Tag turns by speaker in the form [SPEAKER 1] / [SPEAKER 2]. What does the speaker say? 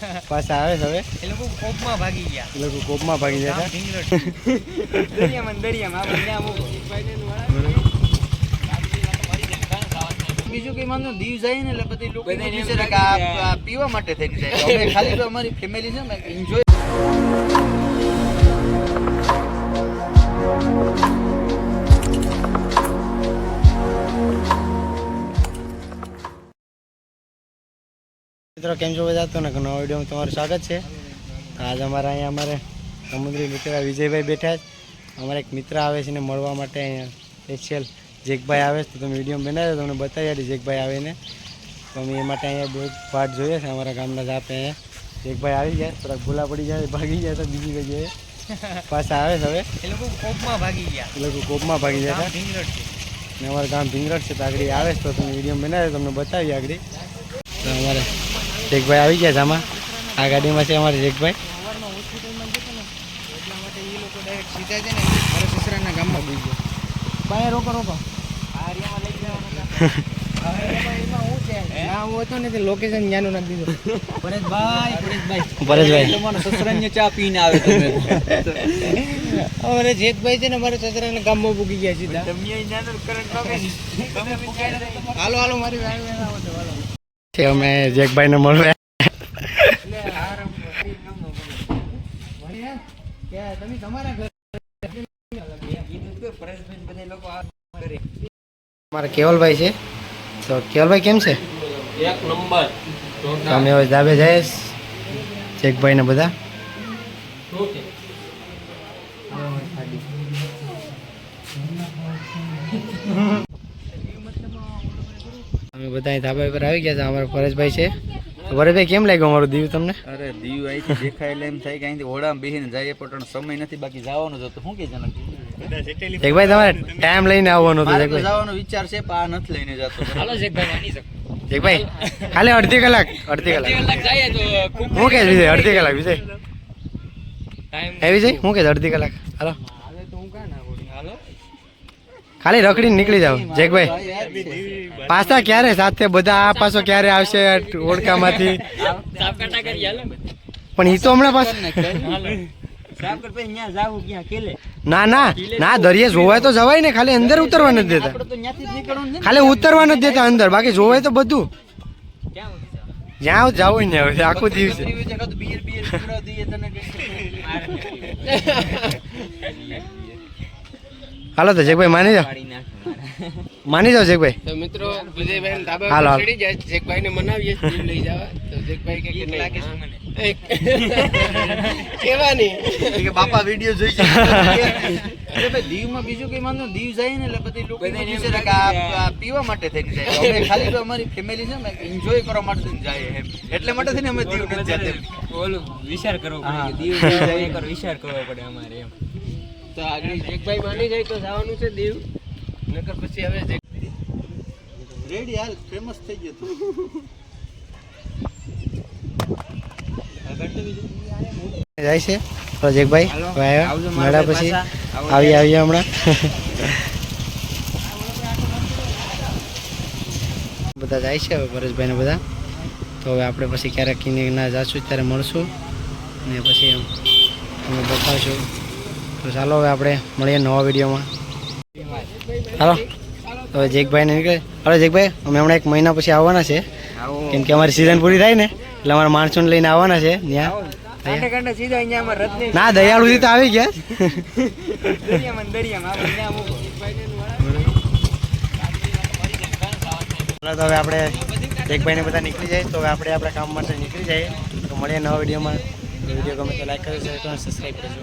[SPEAKER 1] પાછા આવે છે હવે?
[SPEAKER 2] એ લોકો કોપમાં ભાગી ગયા.
[SPEAKER 1] એ લોકો કોપમાં ભાગી
[SPEAKER 2] ગયા દરિયામાં દરિયામાં.
[SPEAKER 3] બીજું કઈ માનો દીવ જાય ને એટલે બધી લોકો પીવા માટે થઈને જાય. ખાલી તો અમારી ફેમિલી છે ને એન્જોય
[SPEAKER 1] મિત્રો કેમ છો બધા? તો ને નવા વિડીયોમાં તમારું સ્વાગત છે. આજ અમારા અહીંયા અમારે સમુદ્રી મિત્ર વિજયભાઈ બેઠા છે. અમારા એક મિત્ર આવે છે ને મળવા માટે અહીંયા સ્પેશિયલ જેકભાઈ આવે છે. તો તમે વીડિયો બનાવ્યો તમને બતાવી આડી જેકભાઈ આવીને તો અમે એ માટે અહીંયા બહુ વાટ જોઈએ છે. અમારા ગામના જ આપણે અહીંયા જેકભાઈ આવી ગયા થોડાક ભૂલા પડી જાય ભાગી જાય તો બીજી જગ્યાએ. પાછા આવે છે હવે.
[SPEAKER 2] એ લોકો કોપમાં ભાગી ગયા.
[SPEAKER 1] એ લોકો કોપમાં ભાગી
[SPEAKER 2] જાય
[SPEAKER 1] ને અમારું ગામ ભીંગરડ છે. તો આગળ આવે છે. તો તમે વીડિયો બનાવ્યો તમને બતાવી આગળ તો અમારે જેકભાઈ આવી ગયા જામાં આ ગાડીમાં છે અમારે જેકભાઈ
[SPEAKER 2] લોકો છે ને મારા સસરાના ગામમાં ના પૂગી ગયા સીધા.
[SPEAKER 3] તમે અહીંયા કરંટ તમે
[SPEAKER 2] હાલો હાલો મારી
[SPEAKER 1] છે અમે જેકભાઈને મળવા અમારા કેવલભાઈ છે. તો કેવલભાઈ કેમ છે?
[SPEAKER 2] એક નંબર.
[SPEAKER 1] અમે હવે ધાબે જઈએ જેકભાઈ ને બધા. બધા ધાબા પર આવી ગયા છે. અમારા પરેશભાઈ છે. વરેભાઈ કેમ લાગ્યું અમારું દીવ તમને?
[SPEAKER 3] અરે દીવ અહીંથી દેખાય એટલે એમ થાય કે અહીંથી ઓળામાં બેસીને જઈએ પણ સમય નથી બાકી જવાનું જ હતું. શું કે જનક
[SPEAKER 1] જેકભાઈ તમારે ટાઈમ લઈને આવવાનો હતો
[SPEAKER 3] તો જવાનો વિચાર છે પણ આ નથી લઈને જતો.
[SPEAKER 2] હાલો શકો.
[SPEAKER 1] જેકભાઈ ખાલી અડધી કલાક અડધી કલાક.
[SPEAKER 2] જાય તો
[SPEAKER 1] હું કે વિજય અડધી કલાક વિજય.
[SPEAKER 2] ટાઈમ
[SPEAKER 1] હે વિજય હું કે અડધી કલાક? હાલો
[SPEAKER 2] હાલે તો હું કાં ના બોલું હાલો
[SPEAKER 1] ખાલી રખડીને નીકળી જાવ જેકભાઈ પાછા ક્યારે સાથે બધા આ પાછો ક્યારે આવશે ઓળખામાંથી પણ ઈ તો હમણાં
[SPEAKER 2] કેલે
[SPEAKER 1] ના ના ના દરિયે જોવાય તો જવાય ને ખાલી અંદર ઉતરવા નથી દેતા ખાલી ઉતરવા નથી દેતા અંદર બાકી જોવાય તો બધું? જ્યાં જવું ને આખો દિવસ
[SPEAKER 3] પીવી છે કાં તો બિયર બિયર પીવડાવી દઈએ તને કે
[SPEAKER 1] હાલો તો જેકભાઈ માની જાઓ. માની જાઓ જેકભાઈ.
[SPEAKER 2] તો મિત્રો વિજયભાઈ ધાબા
[SPEAKER 1] હાલો,
[SPEAKER 2] ચડી જાય જેકભાઈ ને મનાવીએ લઈ જવા. તો જેકભાઈ કે કે લાગે છે મને. કેવાની
[SPEAKER 3] કે બાપા વિડિયો જોઈ છે. અરે ભાઈ દીવમાં બીજું કઈ માનો દીવ જાય ને એટલે બધી લોકો એમ કે આ પીવા માટે થઈને જાય અમે ખાલી તો અમારી ફેમિલી છે ને એન્જોય કરવા માટે થઈને જાય એમ. એટલે માટે થઈને અમે દીવ નથી જતા
[SPEAKER 2] ઓલું વિચાર કરવો પડે દીવ વિચાર કરવો પડે અમારે એમ. તો આગળ જેકભાઈ માની જાય તો જવાનું છે દીવ. નકર પછી હવે જેક
[SPEAKER 3] રેડી હાલ ફેમસ થઈ ગયો તું.
[SPEAKER 1] જાય છે તો જેકભાઈ
[SPEAKER 2] હાલો,
[SPEAKER 1] હવે આવ્યા.
[SPEAKER 2] આવજો
[SPEAKER 1] મળ્યા પછી.
[SPEAKER 2] આવી
[SPEAKER 1] આવી હમણાં. બધા જાય છે હવે પરેશભાઈને બધા. તો હવે આપણે પછી ક્યારેક કિને ના જાશું ત્યારે મળશું. ને પછી અમે બતાવશું. તો ચાલો હવે આપણે મળીએ નવા વિડીયોમાં. હાલો હવે જેકભાઈ ને નીકળે. હાલો જેકભાઈ અમે હમણાં એક મહિના પછી આવવાના છે. કેમ કે અમારી સિઝન પૂરી થાય ને એટલે અમારા માણસોને લઈને આવવાના છે ત્યાં ના દયાળુથી તો આવી ગયા.
[SPEAKER 2] ને
[SPEAKER 1] તો હવે આપણે જેકભાઈને બધા નીકળી જાય. તો હવે આપણે આપણા કામ માટે નીકળી જઈએ. તો મળીએ નવા વિડીયોમાં. વીડિયો ગમે તો લાઈક કરજો સબસ્ક્રાઈબ કરજો.